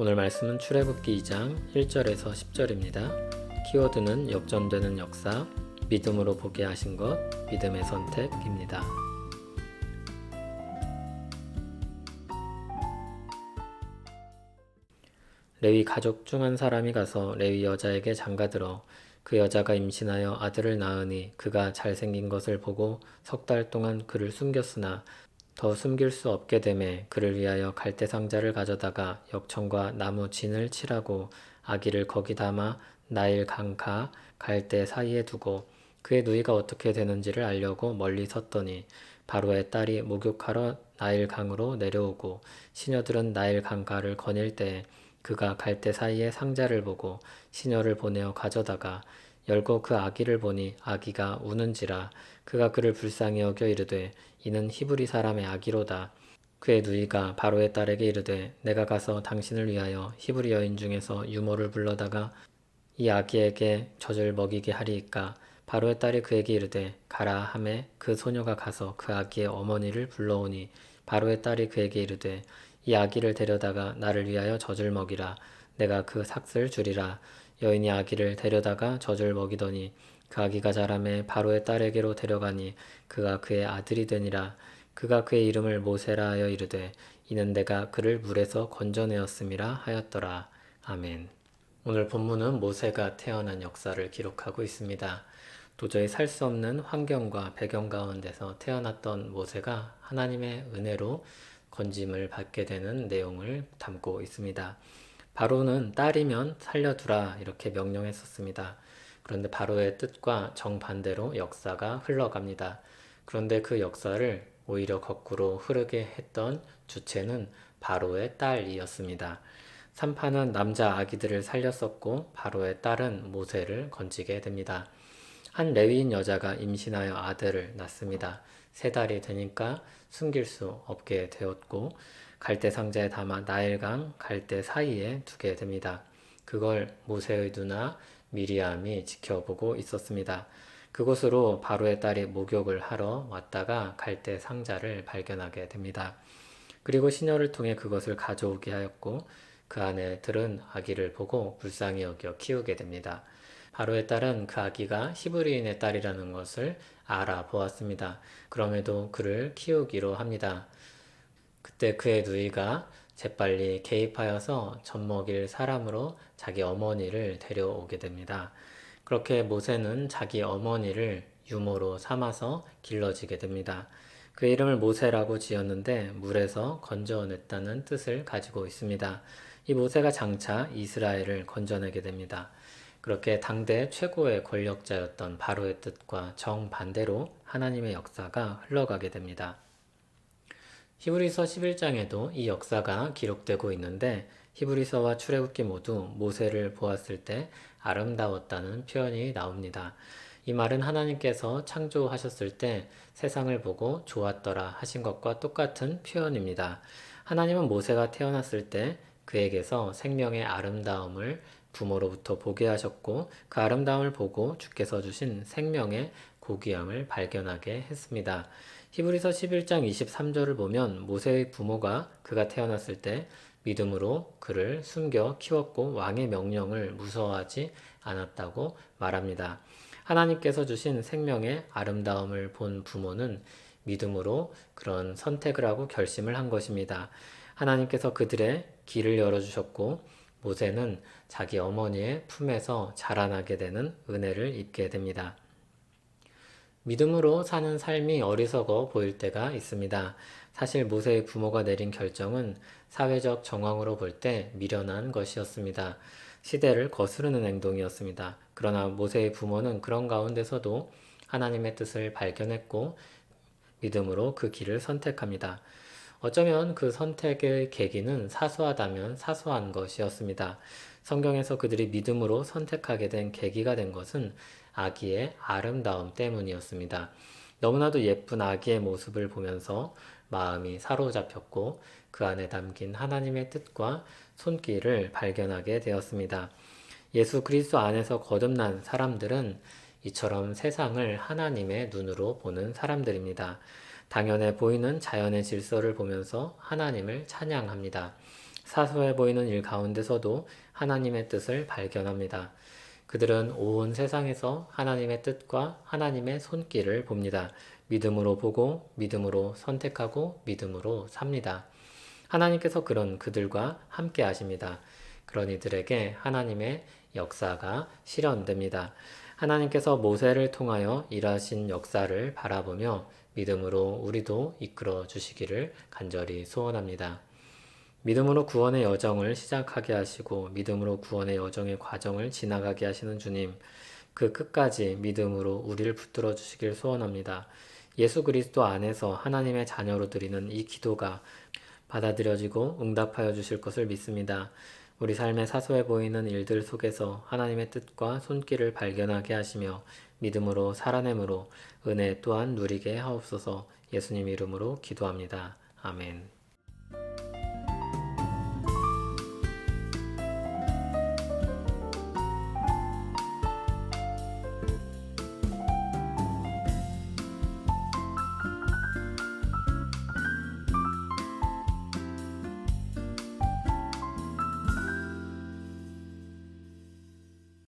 오늘 말씀은 출애굽기 2장 1절에서 10절입니다. 키워드는 역전되는 역사, 믿음으로 보게 하신 것, 믿음의 선택입니다. 레위 가족 중 한 사람이 가서 레위 여자에게 장가들어 그 여자가 임신하여 아들을 낳으니 그가 잘생긴 것을 보고 석 달 동안 그를 숨겼으나 더 숨길 수 없게 되매 그를 위하여 갈대 상자를 가져다가 역청과 나무 진을 칠하고 아기를 거기 담아 나일 강가 갈대 사이에 두고 그의 누이가 어떻게 되는지를 알려고 멀리 섰더니 바로의 딸이 목욕하러 나일 강으로 내려오고 시녀들은 나일 강가를 거닐 때에 그가 갈대 사이에 상자를 보고 시녀를 보내어 가져다가 열고 그 아기를 보니 아기가 우는지라 그가 그를 불쌍히 여겨 이르되 이는 히브리 사람의 아기로다. 그의 누이가 바로의 딸에게 이르되 내가 가서 당신을 위하여 히브리 여인 중에서 유모를 불러다가 이 아기에게 젖을 먹이게 하리이까? 바로의 딸이 그에게 이르되 가라 하매 그 소녀가 가서 그 아기의 어머니를 불러오니 바로의 딸이 그에게 이르되 이 아기를 데려다가 나를 위하여 젖을 먹이라. 내가 그 삭슬 주리라 여인이 아기를 데려다가 젖을 먹이더니 그 아기가 자라매 바로의 딸에게로 데려가니 그가 그의 아들이 되니라 그가 그의 이름을 모세라 하여 이르되 이는 내가 그를 물에서 건져내었음이라 하였더라 아멘 오늘 본문은 모세가 태어난 역사를 기록하고 있습니다. 도저히 살 수 없는 환경과 배경 가운데서 태어났던 모세가 하나님의 은혜로 건짐을 받게 되는 내용을 담고 있습니다. 바로는 딸이면 살려두라 이렇게 명령했었습니다. 그런데 바로의 뜻과 정반대로 역사가 흘러갑니다. 그런데 그 역사를 오히려 거꾸로 흐르게 했던 주체는 바로의 딸이었습니다. 산파는 남자 아기들을 살렸었고 바로의 딸은 모세를 건지게 됩니다. 한 레위인 여자가 임신하여 아들을 낳습니다. 세 달이 되니까 숨길 수 없게 되었고 갈대 상자에 담아 나일강 갈대 사이에 두게 됩니다. 그걸 모세의 누나 미리암이 지켜보고 있었습니다. 그곳으로 바로의 딸이 목욕을 하러 왔다가 갈대 상자를 발견하게 됩니다. 그리고 시녀를 통해 그것을 가져오게 하였고 그 안에 들은 아기를 보고 불쌍히 여겨 키우게 됩니다. 바로의 딸은 그 아기가 히브리인의 딸이라는 것을 알아보았습니다. 그럼에도 그를 키우기로 합니다. 그때 그의 누이가 재빨리 개입하여서 젖먹일 사람으로 자기 어머니를 데려오게 됩니다. 그렇게 모세는 자기 어머니를 유모로 삼아서 길러지게 됩니다. 그 이름을 모세라고 지었는데 물에서 건져냈다는 뜻을 가지고 있습니다. 이 모세가 장차 이스라엘을 건져내게 됩니다. 그렇게 당대 최고의 권력자였던 바로의 뜻과 정반대로 하나님의 역사가 흘러가게 됩니다. 히브리서 11장에도 이 역사가 기록되고 있는데 히브리서와 출애굽기 모두 모세를 보았을 때 아름다웠다는 표현이 나옵니다. 이 말은 하나님께서 창조하셨을 때 세상을 보고 좋았더라 하신 것과 똑같은 표현입니다. 하나님은 모세가 태어났을 때 그에게서 생명의 아름다움을 부모로부터 보게 하셨고 그 아름다움을 보고 주께서 주신 생명의 고귀함을 발견하게 했습니다. 히브리서 11장 23절을 보면 모세의 부모가 그가 태어났을 때 믿음으로 그를 숨겨 키웠고 왕의 명령을 무서워하지 않았다고 말합니다. 하나님께서 주신 생명의 아름다움을 본 부모는 믿음으로 그런 선택을 하고 결심을 한 것입니다. 하나님께서 그들의 길을 열어주셨고 모세는 자기 어머니의 품에서 자라나게 되는 은혜를 입게 됩니다. 믿음으로 사는 삶이 어리석어 보일 때가 있습니다. 사실 모세의 부모가 내린 결정은 사회적 정황으로 볼 때 미련한 것이었습니다. 시대를 거스르는 행동이었습니다. 그러나 모세의 부모는 그런 가운데서도 하나님의 뜻을 발견했고 믿음으로 그 길을 선택합니다. 어쩌면 그 선택의 계기는 사소하다면 사소한 것이었습니다. 성경에서 그들이 믿음으로 선택하게 된 계기가 된 것은 아기의 아름다움 때문이었습니다. 너무나도 예쁜 아기의 모습을 보면서 마음이 사로잡혔고 그 안에 담긴 하나님의 뜻과 손길을 발견하게 되었습니다. 예수 그리스도 안에서 거듭난 사람들은 이처럼 세상을 하나님의 눈으로 보는 사람들입니다. 당연해 보이는 자연의 질서를 보면서 하나님을 찬양합니다. 사소해 보이는 일 가운데서도 하나님의 뜻을 발견합니다. 그들은 온 세상에서 하나님의 뜻과 하나님의 손길을 봅니다. 믿음으로 보고 믿음으로 선택하고 믿음으로 삽니다. 하나님께서 그런 그들과 함께 하십니다. 그런 이들에게 하나님의 역사가 실현됩니다. 하나님께서 모세를 통하여 일하신 역사를 바라보며 믿음으로 우리도 이끌어 주시기를 간절히 소원합니다. 믿음으로 구원의 여정을 시작하게 하시고 믿음으로 구원의 여정의 과정을 지나가게 하시는 주님, 그 끝까지 믿음으로 우리를 붙들어 주시길 소원합니다. 예수 그리스도 안에서 하나님의 자녀로 드리는 이 기도가 받아들여지고 응답하여 주실 것을 믿습니다. 우리 삶에 사소해 보이는 일들 속에서 하나님의 뜻과 손길을 발견하게 하시며 믿음으로 살아내므로 은혜 또한 누리게 하옵소서 예수님 이름으로 기도합니다. 아멘.